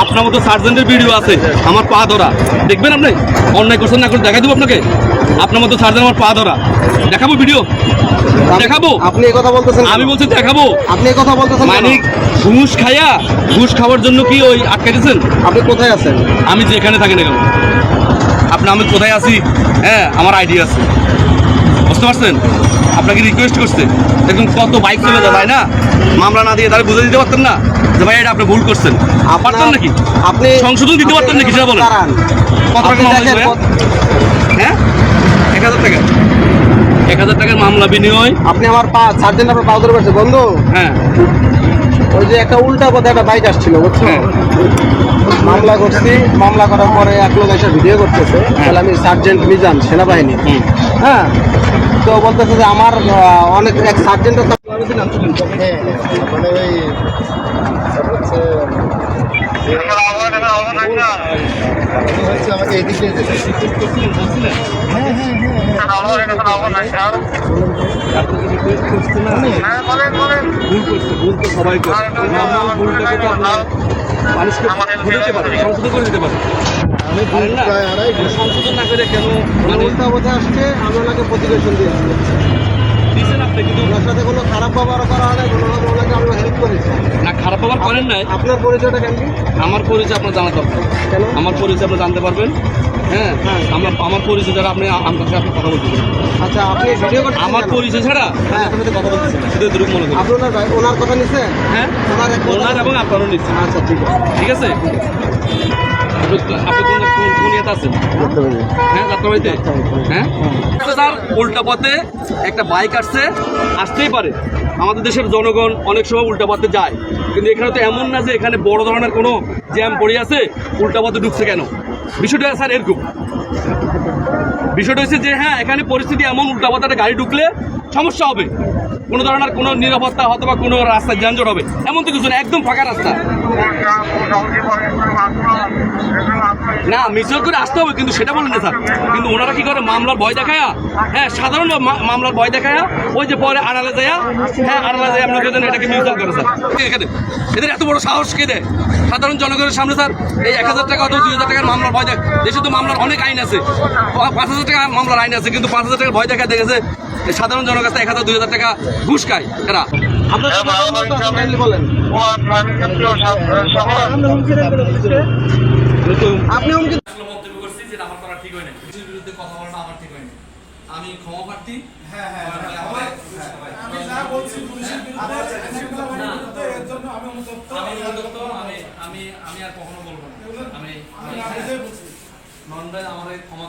আপনার মতো সার্জেন্টের ভিডিও আছে আমার পা ধরা। দেখবেন আপনি? অন্যায় করছেন না করে দেখা দেবো আপনাকে। আপনার মতো সার্জেন্ট আমার পা ধরা। দেখাবো ভিডিও? দেখাবো? আপনি এই কথা বলতেছেন আমি বলছি দেখাবো। আপনি এই কথা বলতেছেন? মানিক ঘুষ খাইয়া ঘুষ খাওয়ার জন্য কি ওই আটকে দিয়েছেন আপনি কোথায় আছেন? আমি যেখানে থাকি না কেন? আপনি আমি কোথায় আছি? হ্যাঁ আমার আইডিয়া আছে। বুঝতে পারছেন? আপনাকে রিকোয়েস্ট করছে। দেখুন কত বাইক চলে যায় তাই না? মামলা না দিয়ে তাহলে বুঝে দিতে পারতেন না? যে ভাই এটা আপনি ভুল করছেন। পারতেন নাকি? আপনি সংশোধন দিতে পারতেন নাকি সেটা বলেন। কত টাকা মামলা হ্যাঁ? এক হাজার টাকা। এক হাজার টাকার মামলা বিনিময়। আপনি আমার পা দিন আপনার পা ধরে বন্ধু হ্যাঁ। ওই যে একটা উল্টা পথে একটা বাইক আসছিল বুঝছ? হ্যাঁ। মামলা করছি মামলা করার পরে এক লোক এসে ভিডিও করতেছে। তাহলে আমি সার্জেন্ট মিজান সেনাবাহিনী। হ্যাঁ? তো বলতেছে যে আমার অনেক এক সার্জেন্টের তো হ্যাঁ মানে ওই আমি? প্রায় আড়াই সংশোধন না করে কেন আসছে আমি ওনাকে প্রতিবেশন দিয়েছি আপনি কিন্তু ওনার সাথে কোনো খারাপ ব্যবহার করা হয় না কোনোভাবে ওনাকে আমরা হেল্প করেছি না খারাপ ব্যবহার করেন নাই? আপনার পরিচয়টা কেন আমার পরিচয় আপনার জানা দরকার কেন? আমার পরিচয় আপনি জানতে পারবেন। হ্যাঁ? হ্যাঁ। আমার আমার পরিচয় ছাড়া আপনি আমার সাথে আপনি কথা বলতে আচ্ছা আপনি ভিডিও করতে আমার পরিচয় ছাড়া হ্যাঁ। আপনার সাথে কথা বলতেছেন না। শুধু দুরূপ মনে করেন আপনি ওনার ভাই- ওনার কথা নিছেন? হ্যাঁ? ওনার ওনার এবং আপনারও নিচ্ছে আচ্ছা ঠিক আছে। ঠিক আছে? আপনি আপনি কোন কোন কোন ইয়েতে আছেন? হ্যাঁ যাত্রাবাড়িতে? হ্যাঁ? স্যার উল্টা পথে একটা বাইক আসছে আসতেই পারে। আমাদের দেশের জনগণ অনেক সময় উল্টা পথে যায়। কিন্তু এখানে তো এমন না যে এখানে বড় ধরনের কোনো জ্যাম পড়ে আছে উল্টা পথে ঢুকছে কেন? বিষয়টা স্যার এরকম। বিষয়টা হচ্ছে যে হ্যাঁ এখানে পরিস্থিতি এমন উল্টা পথে একটা গাড়ি ঢুকলে সমস্যা হবে। কোনো ধরনের কোনো নিরাপত্তা হয়তো বা কোনো রাস্তা যানজট হবে। এমন তো কিছু না, একদম ফাঁকা রাস্তা। না, মিছিল করে আসতে হবে, কিন্তু সেটা বলেন না স্যার। কিন্তু ওনারা কি করে? মামলার ভয় দেখায়া? হ্যাঁ সাধারণ মামলার ভয় দেখায়া, ওই যে পরে আড়ালে যায় হ্যাঁ আড়ালে যায় আপনাকে যেন এটাকে মিউচুয়াল করে, স্যার। এদের এত বড় সাহস কে দেয়? সাধারণ জনগণের সামনে, স্যার, এই এক হাজার টাকা অথবা দুই হাজার টাকার মামলার ভয় দেখ, দেশে তো মামলার অনেক আইন আছে। পাঁচ হাজার টাকা মামলার আইন আছে, কিন্তু পাঁচ হাজার টাকার ভয় দেখা দেখেছে, সাধারণ জনগণ কাছে এক হাজার, দুই হাজার টাকা ঘুষ খায় এরা। বলেন। আপনি হুমকি মন্তব্য করছি যেটা আমার করা ঠিক হয় কিছুর বিরুদ্ধে কথা বলাটা আমার ঠিক হয় আমি ক্ষমা প্রার্থী। আমি যা বলছি পুলিশের বিরুদ্ধে আইনশৃঙ্খলা বাহিনীর বিরুদ্ধে এর জন্য আমি অনুতপ্ত। আমি অনুতপ্ত, আমি আমি আমি আর কখনো বলব না। আমি আমি না বলছি। নন্দায় আমার ক্ষমা